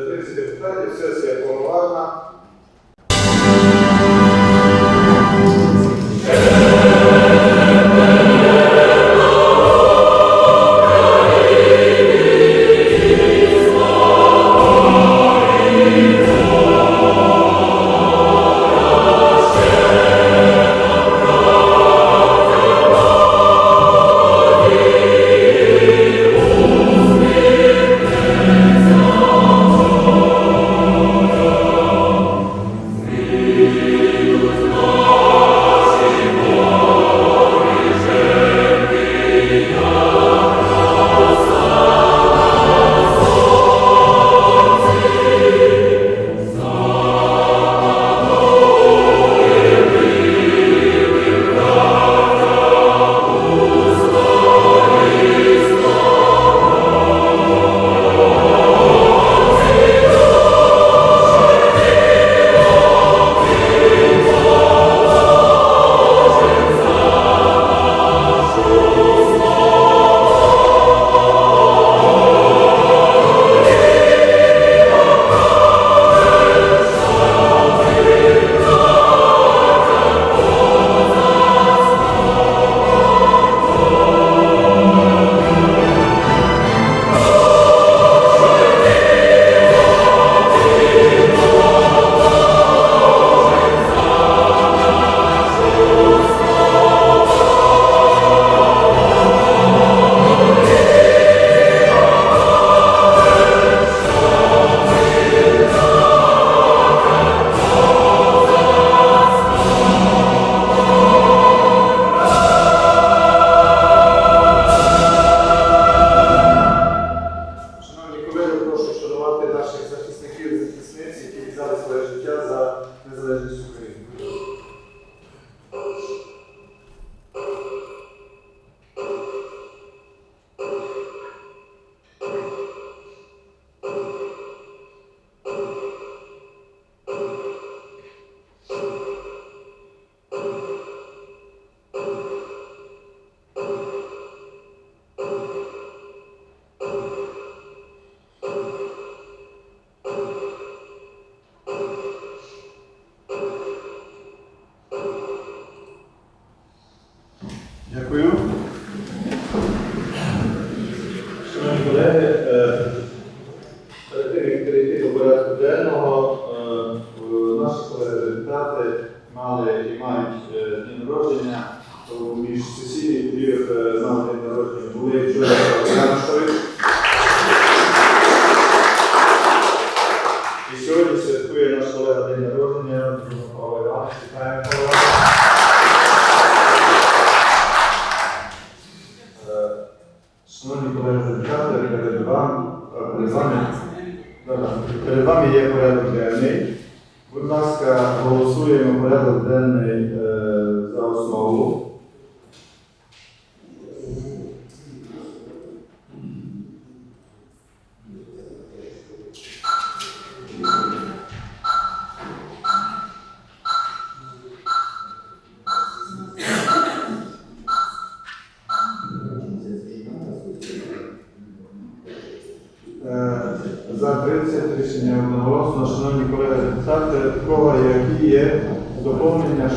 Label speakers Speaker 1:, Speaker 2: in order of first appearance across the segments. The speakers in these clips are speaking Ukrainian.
Speaker 1: Е, 30 депутатів, сесія повноважна.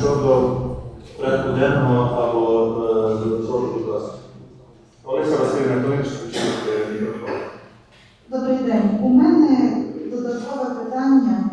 Speaker 1: Щодо порядку денного або е, прошу, будь ласка. Олеся Васильівна Клинч, включіть мікрофон.
Speaker 2: Добрий день. У мене додаткове питання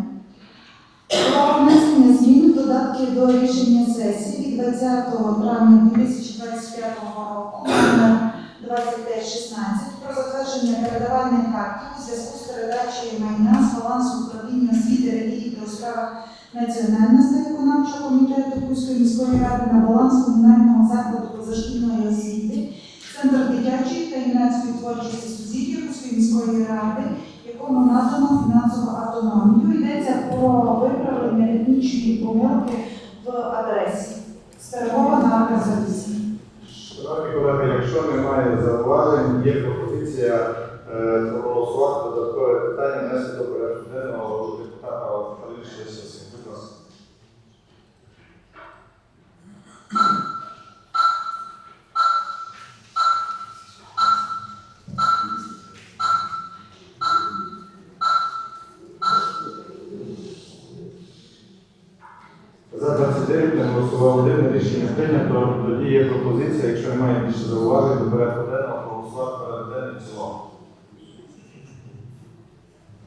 Speaker 2: про внесення змін в додатки до рішення сесії від 20 травня 2025 року номер 2516 про затвердження передавальних актів у зв'язку з передачею майна з балансу управління освіти, релігії та у справах національності виконавчого комітету Кузької міської ради на баланс комунального закладу позашкільної освіти Центр дитячої та юнацької творчості сусідів Київської міської ради, якому надано фінансову автономію. Йдеться про виправлення етнічної помилки в адресі. Стергована адреса 8.
Speaker 1: Шановні колеги, якщо немає зауважень, є пропозиція е, проголосувати додаткове питання внести до порядку денного депутата Олександра рішення прийнято. Тоді є пропозиція, якщо немає більше зауважень, до порядку денного проголосувати порядок денний в.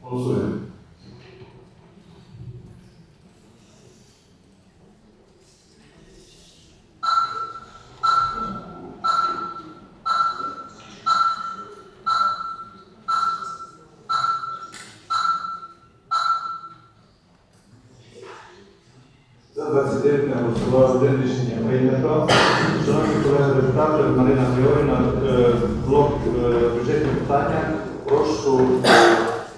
Speaker 1: Голосуємо. За 29 не голосував один рішення прийнято. Шановні колеги депутати, Марина Григорівна, е, блок е, бюджетні питання. Прошу е,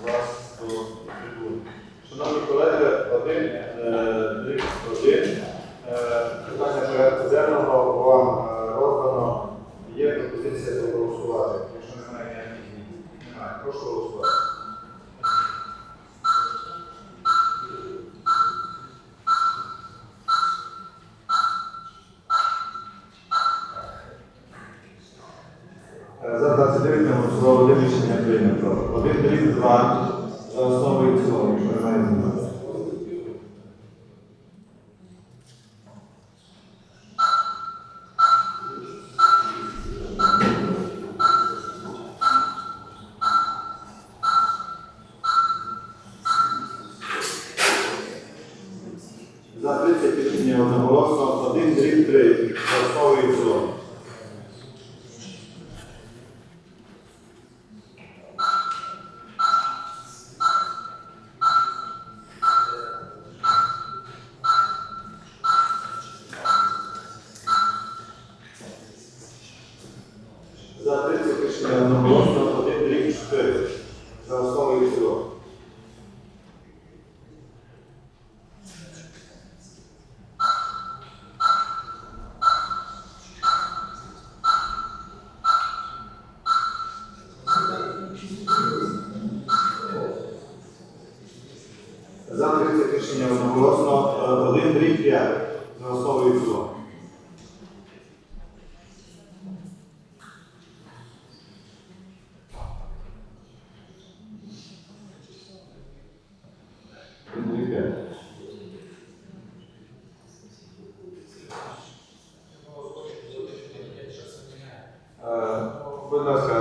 Speaker 1: вас до трибуни. Шановні колеги, один, е, дріб один. Е, Питання порядку денного вам е, роздано. Є пропозиція проголосувати. Якщо немає ніяких змін. Немає. Прошу голосувати. Е, За 29 не голосував один рішення прийнято. Один дріб два за основу і в цілому, якщо немає змін. За 30 рішення одноголосно, один дріб три за основу і в цілому. За 30 рішення одноголосно, один рік 4 за основу і цілому. За 30 рішення одноголосно, е, один дріб 5 за основу і в цілому. Один дріб 5. Е, Будь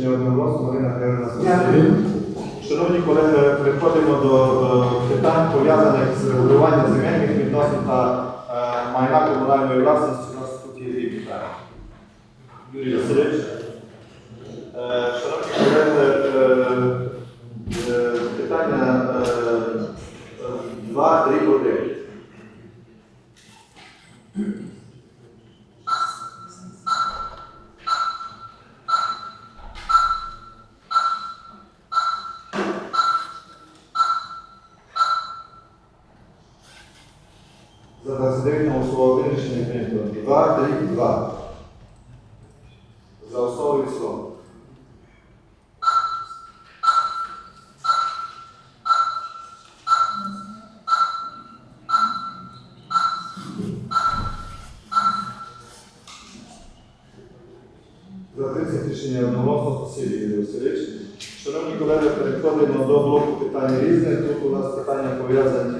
Speaker 1: рішення одноголосно Марина Григорівна. Шановні колеги, переходимо до питань, пов'язаних з регулюванням земельних відносин та е, майна комунальної власності. У нас тут є дві питання. Юрій Васильович. Е, Шановні колеги, е, питання 2, 3, 1. За 29 на голосував один рішення прийнято. 2, 3, 2. За основу і в цілому. За 30 рішення одноголосно спасибі, Васильович. Шановні колеги, переходимо до блоку питань різних. Тут у нас питання пов'язані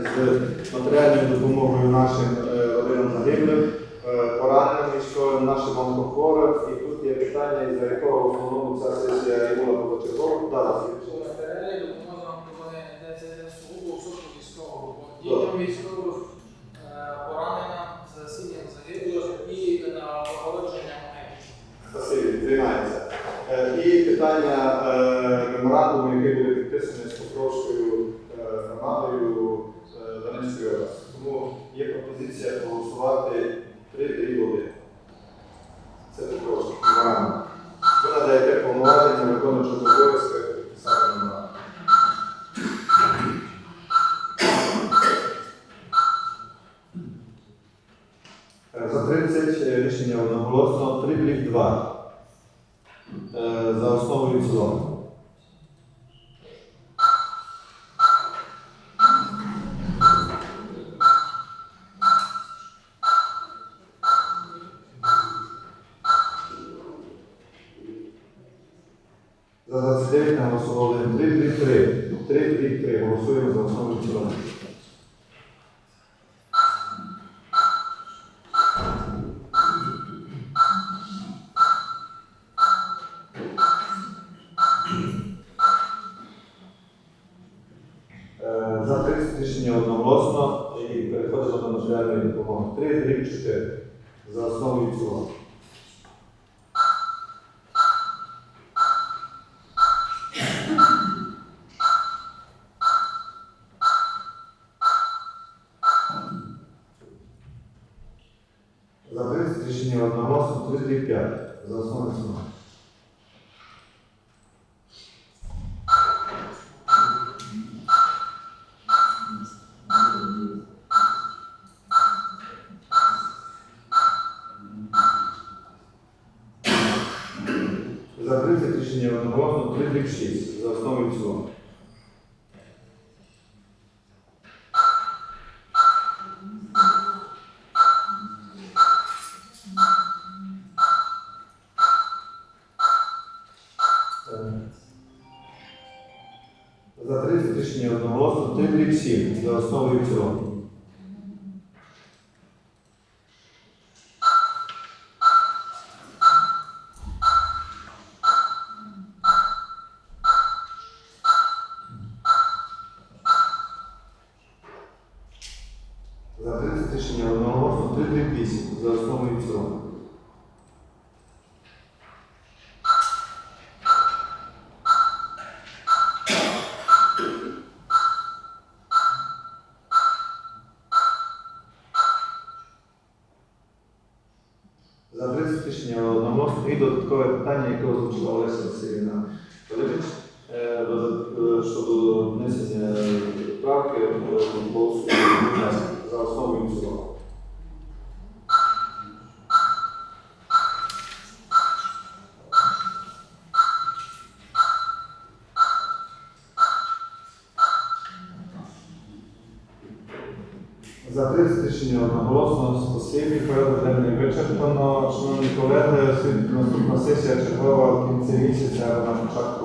Speaker 1: з матеріальною допомогою нашим е, родинам загиблих, е, пораненим військовим, нашим онкохворим. І тут є питання, із-за якого в основному ця сесія і була позачергова. Да.
Speaker 3: Матеріалі допомога нам йдеться сугубо особу військового, дітям військових
Speaker 1: členov na položnico 3 prih 2 za osnovo in celoto. Za zasedevne glasovali 3 prih 3, 3 prih 3, glasujemo za osnovo in celoto. Рішення одноголосно 3 плюс 5. За основу і одноголосно 3 плюс 7. За основу і в цілому. За 30 рішення одноголосно 3 плюс 8. За основу і в цілому. Внесення правки е, голосуємо за основу і цілому. За 30 рішення одноголосно спасибі. Порядок денний вичерпано. Шановні колеги, наступна сесія чергова в кінці місяця на початку